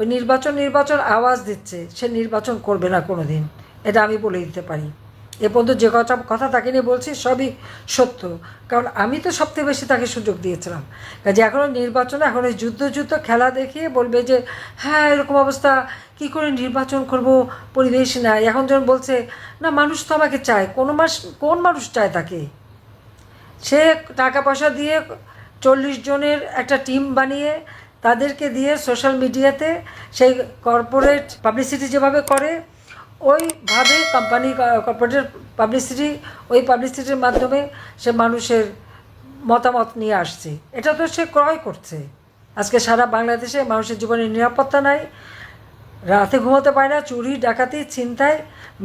ওই নির্বাচন নির্বাচন আওয়াজ দিচ্ছে, সে নির্বাচন করবে না কোনো দিন এটা আমি বলে দিতে পারি। এ পর্যন্ত যে কথা কথা তাকে নিয়ে বলছি, সবই সত্য। কারণ আমি তো সবথেকে বেশি তাকে সুযোগ দিয়েছিলাম। কাজে এখনও নির্বাচনে, এখন ওই যুদ্ধ যুদ্ধ খেলা দেখিয়ে বলবে যে হ্যাঁ এরকম অবস্থা, কি করে নির্বাচন করব? পরিবেশ নাই। এখন যখন বলছে, না, মানুষ তো আমাকে চায়। কোনো মাস কোন মানুষ চায় তাকে? সে টাকা পয়সা দিয়ে চল্লিশ জনের একটা টিম বানিয়ে তাদেরকে দিয়ে সোশ্যাল মিডিয়াতে সেই কর্পোরেট পাবলিসিটি যেভাবে করে, ওইভাবে কোম্পানি কর্পোরেটের পাবলিসিটি ওই পাবলিসিটির মাধ্যমে সে মানুষের মতামত নিয়ে আসছে। এটা তো সে ক্রয় করছে। আজকে সারা বাংলাদেশে মানুষের জীবনে নিরাপত্তা নাই। রাতে ঘুমোতে পারে না, চুরি, ডাকাতি, ছিনতাই।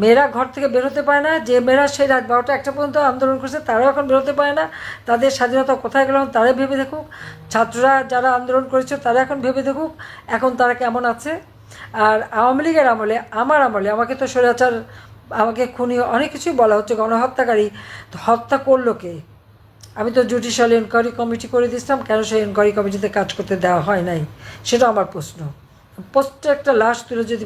মেয়েরা ঘর থেকে বেরোতে পারে না, যে মেয়েরা সেই রাত বারোটা একটা পর্যন্ত আন্দোলন করছে, তারাও এখন বেরোতে পারে না। তাদের স্বাধীনতা কোথায় গেল তারাই ভেবে দেখুক। ছাত্ররা যারা আন্দোলন করেছে, তারা এখন ভেবে দেখুক এখন তারা কেমন আছে। আর আওয়ামী লীগের আমলে, আমার আমলে, আমাকে তো স্বৈরাচার, আমাকে খুনি অনেক কিছুই বলা হচ্ছে, গণহত্যাকারী হত্যা করল কে? আমি তো জুডিশিয়াল এনকোয়ারি কমিটি করে দিয়েছিলাম, কেন সেই এনকোয়ারি কমিটিতে কাজ করতে দেওয়া হয় নাই? সেটা আমার প্রশ্ন। প্রত্যেকটা লাশ তুলে যদি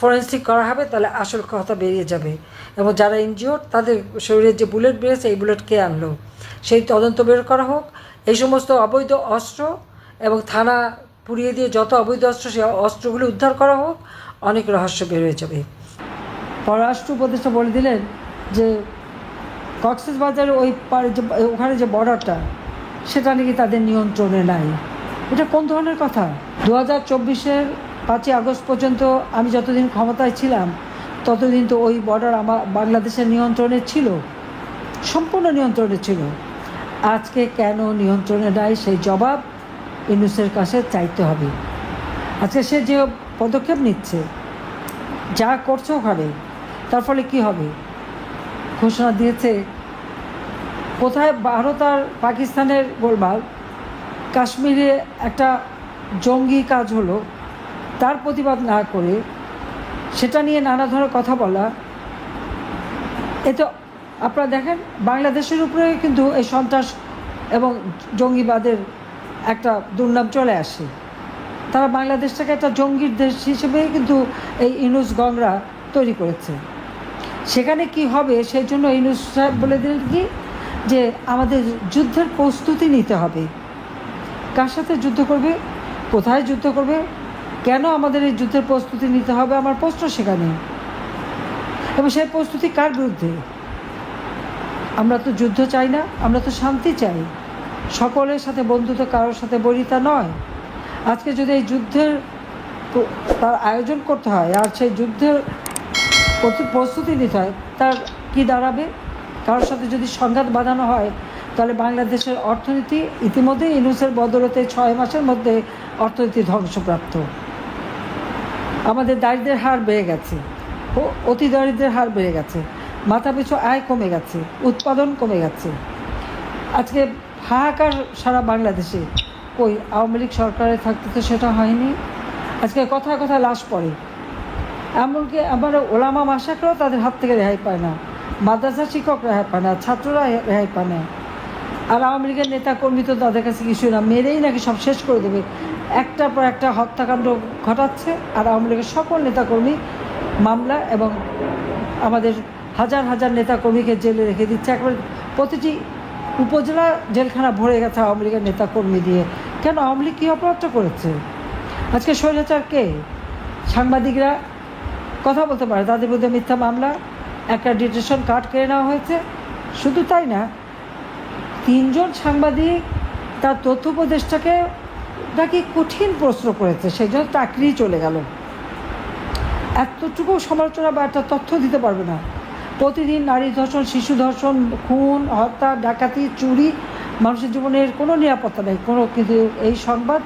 ফরেন্সিক করা হবে, তাহলে আসল কথা বেরিয়ে যাবে। এবং যারা ইনজিওর তাদের শরীরে যে বুলেট বেরিয়েছে, এই বুলেট কে আনলো? সেই তদন্ত বের করা হোক। এই সমস্ত অবৈধ অস্ত্র এবং থানা পুড়িয়ে দিয়ে যত অবৈধ অস্ত্র সে অস্ত্রগুলি উদ্ধার করা হোক, অনেক রহস্য বের হয়ে যাবে। পররাষ্ট্র উপদেষ্টা বলে দিলেন যে, কক্সেস বাজারের ওই পারে যে, ওখানে যে বর্ডারটা সেটা নাকি তাদের নিয়ন্ত্রণে নাই। এটা কোন ধরনের কথা? দু হাজার চব্বিশের পাঁচই আগস্ট পর্যন্ত আমি যতদিন ক্ষমতায় ছিলাম, ততদিন তো ওই বর্ডার আমার বাংলাদেশের নিয়ন্ত্রণে ছিল, সম্পূর্ণ নিয়ন্ত্রণে ছিল। আজকে কেন নিয়ন্ত্রণে নাই সেই জবাব ইনুসের কাছে চাইতে হবে। আজকে সে যে পদক্ষেপ নিচ্ছে, যা করছে ওখানে, তার ফলে কি হবে? ঘোষণা দিয়েছে, কোথায় ভারত আর পাকিস্তানের গোলমাল? কাশ্মীরে একটা জঙ্গি কাজ হলো, তার প্রতিবাদ না করে সেটা নিয়ে নানা ধরনের কথা বলা। এ তো আপনারা দেখেন, বাংলাদেশের উপরে কিন্তু এই সন্ত্রাস এবং জঙ্গিবাদের একটা দুর্নাম চলে আসে। তারা বাংলাদেশটাকে একটা জঙ্গির দেশ হিসেবেই কিন্তু এই ইনুস গংরা তৈরি করেছে। সেখানে কি হবে সেই জন্য ইনুস সাহেব বলে দিলেন কি, যে আমাদের যুদ্ধের প্রস্তুতি নিতে হবে। কার সাথে যুদ্ধ করবে? কোথায় যুদ্ধ করবে? কেন আমাদের এই যুদ্ধের প্রস্তুতি নিতে হবে? আমার প্রশ্ন সেখানে। এবং সেই প্রস্তুতি কার বিরুদ্ধে? আমরা তো যুদ্ধ চাই না, আমরা তো শান্তি চাই। সকলের সাথে বন্ধুত্ব কারোর সাথে বরিতা নয়। আজকে যদি এই যুদ্ধের তার আয়োজন করতে হয়, আর সেই যুদ্ধের প্রস্তুতি নিতে হয়, তার কি দাঁড়াবে? কারোর সাথে যদি সংঘাত বাঁধানো হয় তাহলে বাংলাদেশের অর্থনীতি ইতিমধ্যে ইনুসের বদলতে ছয় মাসের মধ্যে অর্থনীতি ধ্বংসপ্রাপ্ত। আমাদের দারিদ্রের হার বেড়ে গেছে। ও অতি দারিদ্রের হার বেড়ে গেছে। মাথা পিছু আয় কমে গেছে। উৎপাদন কমে গেছে। আজকে হাহাকার সারা বাংলাদেশে। কই, আওয়ামী লীগ সরকারে থাকতে তো সেটা হয়নি। আজকে কথায় কথায় লাশ পড়ে। এমনকি আমার ওলামা মাসাকরাও তাদের হাত থেকে রেহাই পায় না। মাদ্রাসা শিক্ষক রেহাই পায় না, ছাত্ররা রেহাই পায় না। আর আওয়ামী লীগের নেতা কর্মী তো তাদের কাছে কিছুই না, মেরেই নাকি সব শেষ করে দেবে। একটার পর একটা হত্যাকাণ্ড ঘটাচ্ছে, আর আওয়ামী লীগের সকল নেতাকর্মী মামলা এবং আমাদের হাজার হাজার নেতাকর্মীকে জেলে রেখে দিচ্ছে। একবার প্রতিটি উপজেলা জেলখানা ভরে গেছে আওয়ামী লীগের নেতাকর্মী দিয়ে। কেন? আওয়ামী লীগ কী অপরাধটা করেছে? আজকে স্বৈরাচার কে? সাংবাদিকরা কথা বলতে পারে, তাদের বিরুদ্ধে মিথ্যা মামলা, একটা ডিটেশন কার্ড কেড়ে নেওয়া হয়েছে। শুধু তাই না তিনজন সাংবাদিক তার তথ্য উপদেষ্টাকে নাকি কঠিন প্রশ্ন করেছে সেই জন্য চাকরি চলে গেল। এতটুকু সমালোচনা বা একটা তথ্য দিতে পারবে না। প্রতিদিন নারী ধর্ষণ, শিশু ধর্ষণ, খুন, হত্যা, ডাকাতি, চুরি মানুষের জীবনের কোনো নিরাপত্তা নেই, কোনো কিন্তু এই সংবাদ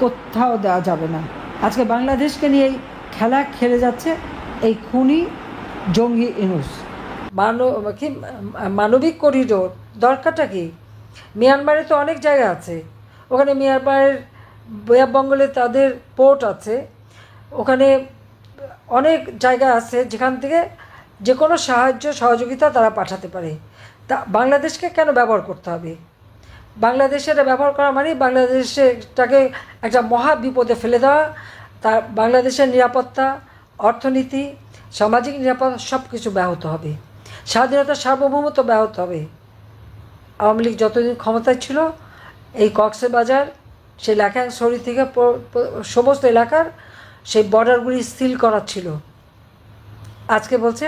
কোথাও দেওয়া যাবে না। আজকে বাংলাদেশকে নিয়ে এই খেলা খেলে যাচ্ছে এই খুনি জঙ্গি ইনুস। মানব কি মানবিক করিডোর দরকারটা কি? মিয়ানমারে তো অনেক জায়গা আছে। ওখানে মিয়ানমারের বঙ্গলে তাদের পোর্ট আছে। ওখানে অনেক জায়গা আছে যেখান থেকে যে কোনো সাহায্য, সহযোগিতা তারা পাঠাতে পারে। তা বাংলাদেশকে কেন ব্যবহার করতে হবে? বাংলাদেশে এটা ব্যবহার করা মানে বাংলাদেশটাকে একটা মহা বিপদে ফেলে দেওয়া। তার বাংলাদেশের নিরাপত্তা, অর্থনীতি, সামাজিক নিরাপত্তা সব কিছু ব্যাহত হবে। স্বাধীনতা সার্বভৌমত্ব ব্যাহত হবে। আওয়ামী লীগ যতদিন ক্ষমতায় ছিল, এই কক্সের বাজার, সেই লেখা সরি থেকে সমস্ত এলাকার সেই বর্ডারগুলি সিল করা ছিল। আজকে বলছে,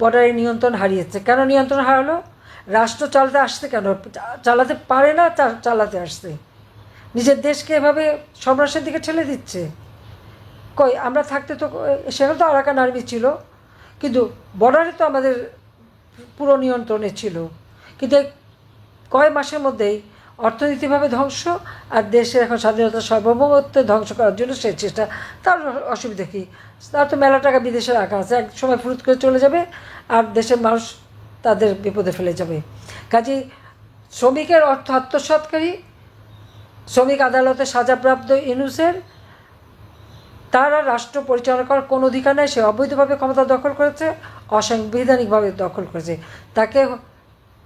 বর্ডারের নিয়ন্ত্রণ হারিয়েছে। কেন নিয়ন্ত্রণ হারালো? রাষ্ট্র চালাতে আসছে কেন? চালাতে পারে না চালাতে আসতে নিজের দেশকে এভাবে সন্ত্রাসের দিকে ঠেলে দিচ্ছে। কই, আমরা থাকতে তো, সেখানে তো আরাকান আর্মি ছিল। কিন্তু বর্ডারে তো আমাদের পুরো নিয়ন্ত্রণে ছিল। কিন্তু কয় মাসের মধ্যেই অর্থনীতিভাবে ধ্বংস আর দেশের এখন স্বাধীনতা সার্বভৌমত্ব ধ্বংস করার জন্য সে চেষ্টা, তার অসুবিধা কী? তার তো মেলা টাকা বিদেশে রাখা আছে, এক সময় ফুরুত করে চলে যাবে আর দেশের মানুষ তাদের বিপদে ফেলে যাবে। কাজেই শ্রমিকের অর্থ আত্মসাৎকারী, শ্রমিক আদালতে সাজাপ্রাপ্ত ইনুসের, তার রাষ্ট্র পরিচালনা করার কোনো অধিকার নেই, সে অবৈধভাবে ক্ষমতা দখল করেছে, অসাংবিধানিকভাবে দখল করেছে। তাকে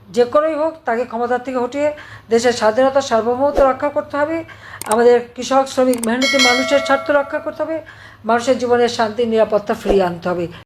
যে কোনোই হোক, তাকে ক্ষমতার থেকে হটিয়ে দেশের স্বাধীনতা সার্বভৌমত্ব রক্ষা করতে হবে, আমাদের কৃষক, শ্রমিক, মেহনতি মানুষের স্বার্থ রক্ষা করতে হবে, মানুষের জীবনের শান্তি, নিরাপত্তা ফিরিয়ে আনতে হবে।